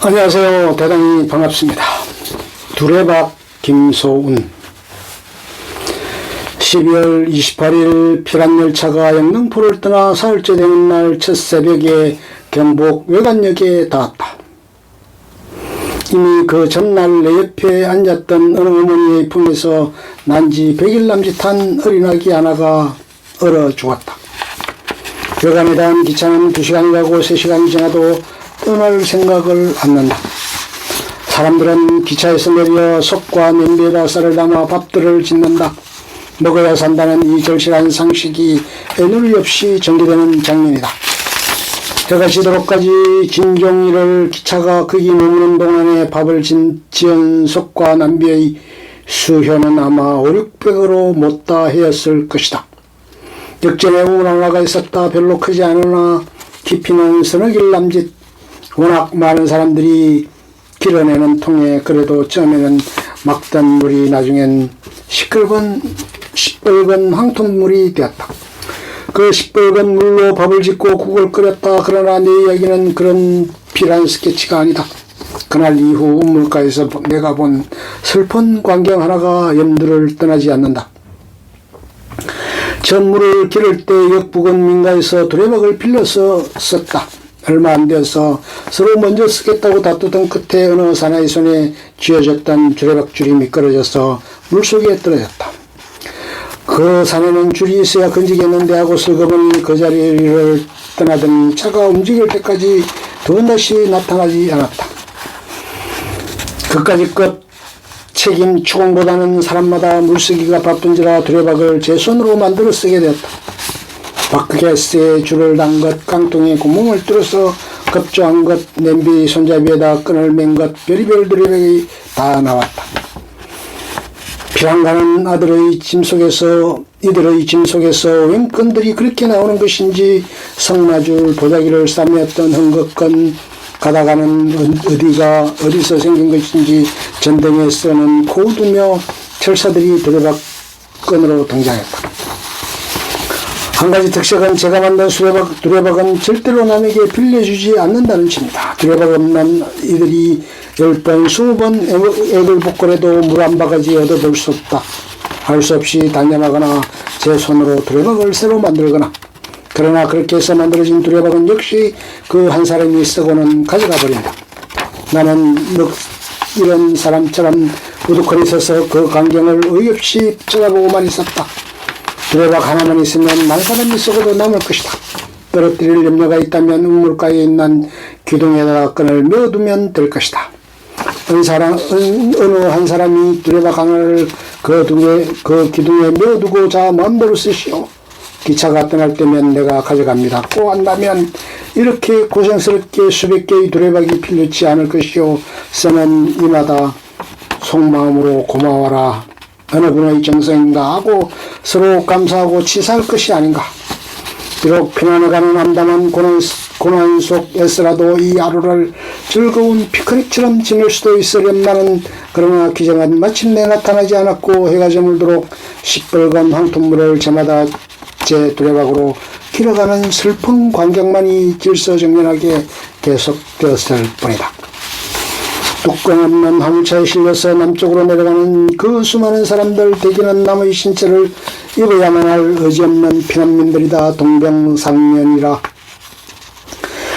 안녕하세요. 대단히 반갑습니다. 두레박 김소운 12월 28일 피란열차가 영등포를 떠나 사흘째 되는 날 첫 새벽에 경북 외관역에 닿았다. 이미 그 전날 내 옆에 앉았던 어느 어머니의 품에서 난 지 100일 남짓한 어린아기 하나가 얼어 죽었다. 외관에 닿은 기차는 2시간이 가고 3시간이 지나도 떠날 생각을 않는다. 사람들은 기차에서 내려 속과 냄비에다 쌀을 담아 밥들을 짓는다. 먹어야 산다는 이 절실한 상식이 애누리 없이 전개되는 장면이다. 해가 지도록까지 진종일을 기차가 거기 머무는 동안에 밥을 진 지은 속과 남비의 수효는 아마 5, 600으로 못다 해였을 것이다. 역전에 우물하나가 있었다. 별로 크지 않으나 깊이는 서너 길 남짓 워낙 많은 사람들이 길어내는 통에 그래도 처음에는 막던 물이 나중엔 시끌건 시뻘건 황토물이 되었다. 그 시뻘건 물로 밥을 짓고 국을 끓였다. 그러나 내 이야기는 그런 비란 스케치가 아니다. 그날 이후 우물가에서 내가 본 슬픈 광경 하나가 염두를 떠나지 않는다. 전물을 기를 때 역북은 민가에서 두레박을 빌려서 썼다. 얼마 안 되어서 서로 먼저 쓰겠다고 다투던 끝에 어느 사나이 손에 쥐어졌던 두레박 줄이 미끄러져서 물속에 떨어졌다. 그 사내는 줄이 있어야 건지겠는데 하고 슬그머니 그 자리를 떠나더니 차가 움직일 때까지 두번 다시 나타나지 않았다. 그까지 끝 책임 추궁보다는 사람마다 물쓰기가 바쁜지라 두레박을 제 손으로 만들어 쓰게 되었다. 바크게스에 줄을 단 것, 깡통에 구멍을 뚫어서 급조한 것, 냄비 손잡이에다 끈을 맨 것, 별의별 두레박이 다 나왔다. 피랑가는 아들의 짐 속에서 이들의 짐 속에서 웬 끈들이 그렇게 나오는 것인지 성마줄 보자기를 싸매었던 헝겊건 가다가는 어디가 어디서 생긴 것인지 전등에 쓰는 고두며 철사들이 두레박 끈으로 등장했다. 한 가지 특색은 제가 만든 수레박, 두레박은 절대로 남에게 빌려주지 않는다는 점이다. 두레박 없는 이들이 열 번, 스무 번 액을 볶으래도 물 한 바가지 얻어볼 수 없다. 할 수 없이 단념하거나 제 손으로 두레박을 새로 만들거나 그러나 그렇게 해서 만들어진 두레박은 역시 그 한 사람이 쓰고는 가져가 버린다. 나는 너 이런 사람처럼 우두커니 서서 그 광경을 의없이 쳐다보고만 있었다. 두레박 하나만 있으면 만 사람이 썩어도 남을 것이다. 떨어뜨릴 염려가 있다면 우물가에 있는 기둥에다가 끈을 메어두면 될 것이다. 어느 사람, 어느 한 사람이 두레박 하나를 그, 둥에, 그 기둥에 메어두고 자 마음대로 쓰시오. 기차가 떠날 때면 내가 가져갑니다. 꼭 안다면 이렇게 고생스럽게 수백 개의 두레박이 필요치 않을 것이오. 쓰는 이마다 속마음으로 고마워라. 어느 분의 정성인가 하고 서로 감사하고 치사할 것이 아닌가. 비록 피난해가는 암담한 고난, 고난 속에서라도 이 하루를 즐거운 피크닉처럼 지낼 수도 있으련만은 그러나 기정은 마침내 나타나지 않았고 해가 저물도록 시뻘건 황토물을 저마다 제 두레박으로 길어가는 슬픈 광경만이 질서정연하게 계속되었을 뿐이다. 뚜껑 없는 화물차에 실려서 남쪽으로 내려가는 그 수많은 사람들 대기는 남의 신체를 입어야만 할 의지없는 피난민들이다. 동병상련이라.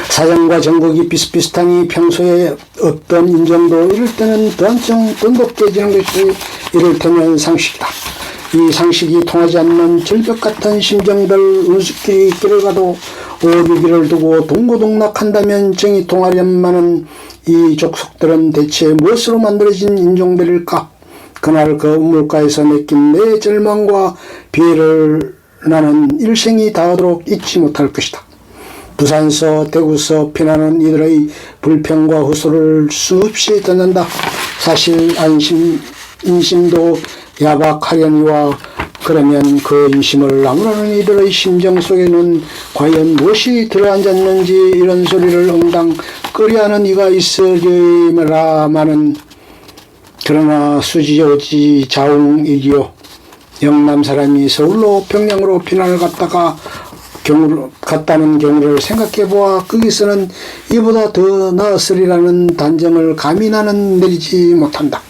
사정과 정국이 비슷비슷하니 평소에 없던 인정도 이럴 때는 더 한층 던독해지는 것이 이를테면 상식이다. 이 상식이 통하지 않는 절벽 같은 심정들 우습게 길을 가도 오비기를 두고 동고동락한다면 정이 통하련만은 이 족속들은 대체 무엇으로 만들어진 인종들일까? 그날 그 우물가에서 느낀 내 절망과 비애를 나는 일생이 다하도록 잊지 못할 것이다. 부산서, 대구서 피나는 이들의 불평과 호소를 수없이 듣는다. 사실 안심, 인심도 야박하려니와 그러면 그 인심을 나무라는 이들의 심정 속에는 과연 무엇이 들어앉았는지 이런 소리를 응당 끄려하는 이가 있으리라마는 그러나 수지오지 자웅이기요 영남 사람이 서울로 평양으로 피난을 갔다가 경우를 갔다는 경우를 생각해 보아 거기서는 이보다 더 나았으리라는 단정을 감히 나는 내리지 못한다.